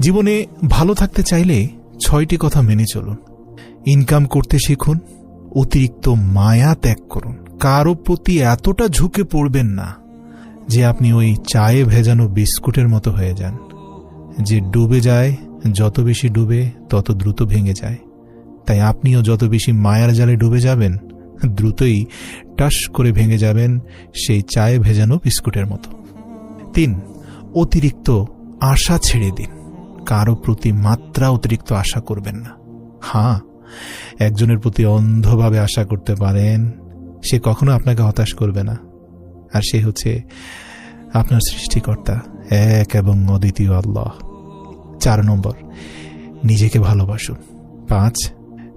জীবনে ভালো থাকতে চাইলে ছয়টি কথা মেনে চলুন। ইনকাম করতে শিখুন, অতিরিক্ত মায়া ত্যাগ করুন। কারও প্রতি এতটা ঝুঁকে পড়বেন না যে আপনি ওই চায়ে ভেজানো বিস্কুটের মতো হয়ে যান। যে ডুবে যায়, যত বেশি ডুবে, তত দ্রুত ভেঙে যায়। তাই আপনিও যত বেশি মায়ার জালে ডুবে যাবেন, দ্রুতই টাস করে ভেঙে যাবেন সেই চায়ে ভেজানো বিস্কুটের মতো। তিন, অতিরিক্ত আশা ছেড়ে দিন। কারও প্রতি মাত্রা অতিরিক্ত আশা করবেন না। হ্যাঁ একজনের প্রতি অন্ধভাবে আশা করতে পারেন, সে কখনো আপনাকে হতাশ করবে না। আর সে হচ্ছে আপনার সৃষ্টিকর্তা, এক এবং অদ্বিতীয় আল্লাহ। চার নম্বর, নিজেকে ভালোবাসুন। পাঁচ,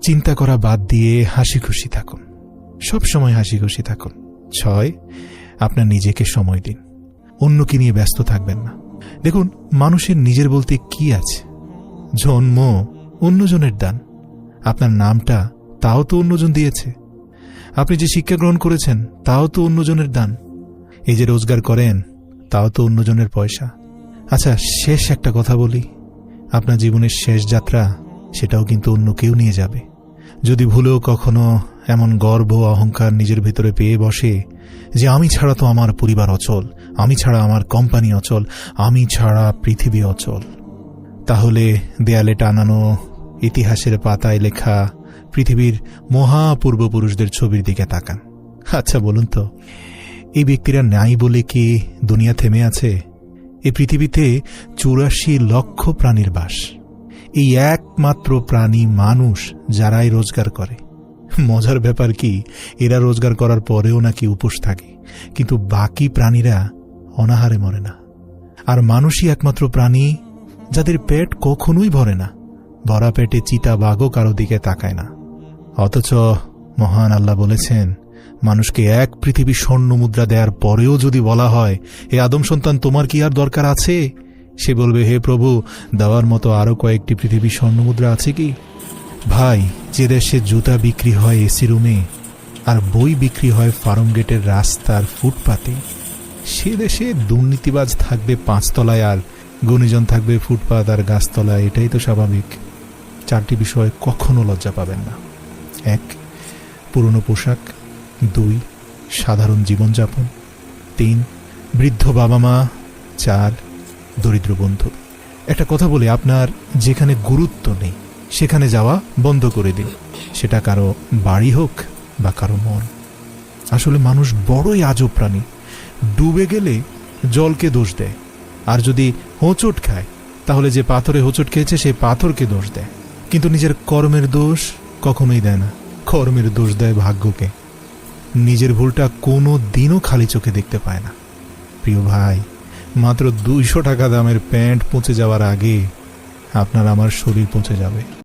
চিন্তা করা বাদ দিয়ে হাসি খুশি থাকুন। সব সময় হাসি খুশি থাকুন। ছয়, আপনার নিজেকে সময় দিন। অন্যকে নিয়ে ব্যস্ত থাকবেন না। দেখুন, মানুষের নিজের বলতে কি আছে? জন্ম অন্যজনের দান। আপনার নামটা তাও তো অন্যজন দিয়েছে। আপনি যে শিক্ষা গ্রহণ করেছেন, তাও তো অন্যজনের দান। এই যে রোজগার করেন, তাও তো অন্যজনের পয়সা। আচ্ছা শেষ একটা কথা বলি। আপনার জীবনের শেষ যাত্রা, সেটাও কিন্তু অন্য কেউ নিয়ে যাবে। যদি ভুলেও কখনো এমন গর্ব অহংকার নিজের ভেতরে পেয়ে বসে যে আমি ছাড়া তো আমার পরিবার অচল, আমি ছাড়া আমার কোম্পানি অচল, আমি ছাড়া পৃথিবী অচল। তাহলে দেয়ালে টানানো ইতিহাসের পাতায় লেখা পৃথিবীর মহাপূর্বপুরুষদের ছবির দিকে তাকান। আচ্ছা বলুন তো, এই ব্যক্তিরা নাই বলে কি দুনিয়া থেমে আছে? এই পৃথিবীতে চুরাশি লক্ষ প্রাণীর বাস। এই একমাত্র প্রাণী মানুষ যারাই রোজগার করে। মজার ব্যাপার কি, এরা রোজগার করার পরেও নাকি উপোস থাকে। কিন্তু বাকি প্রাণীরা অনাহারে মরে না। আর মানুষই একমাত্র প্রাণী যাদের পেট কখনোই ভরে না। ভরা পেটে চিতা বাঘও কারও দিকে তাকায় না। অথচ মহান আল্লাহ বলেছেন, মানুষকে এক পৃথিবী স্বর্ণ মুদ্রা দেওয়ার পরেও যদি বলা হয়, হে আদম সন্তান, তোমার কি আর দরকার আছে? সে বলবে, হে প্রভু, দেওয়ার মতো আরও কয়েকটি পৃথিবী স্বর্ণ মুদ্রা আছে কি? ভাই, যে দেশে জুতা বিক্রি হয় এসি রুমে আর বই বিক্রি হয় ফার্ম গেটের রাস্তার ফুটপাতে, সে দেশে দুর্নীতিবাজ থাকবে পাঁচতলায় আর গুণীজন থাকবে ফুটপাত আর গাছতলায়, এটাই তো স্বাভাবিক। চারটি বিষয় কখনো লজ্জা পাবেন না। এক, পুরনো পোশাক। দুই, সাধারণ জীবনযাপন। তিন, বৃদ্ধ বাবা মা। চার, দরিদ্র বন্ধু। একটা কথা বলি, আপনার যেখানে গুরুত্ব নেই সেখানে যাওয়া বন্ধ করে দিন। সেটা কারও বাড়ি হোক বা কারও মন। আসলে মানুষ বড়ই আজব প্রাণী। ডুবে গেলে জলকে দোষ দেয়। আর যদি হোঁচট খায়, তাহলে যে পাথরে হোঁচট খেয়েছে সেই পাথরকে দোষ দেয়। কিন্তু নিজের কর্মের দোষ কখনোই দেয় না। কর্মের দোষ দেয় ভাগ্যকে। নিজের ভুলটা কোনো দিনও খালি চোখে দেখতে পায় না। প্রিয় ভাই, মাত্র দুইশো টাকা দামের প্যান্ট পৌঁছে যাওয়ার আগে আপনার আমার শরীর পৌঁছে যাবে।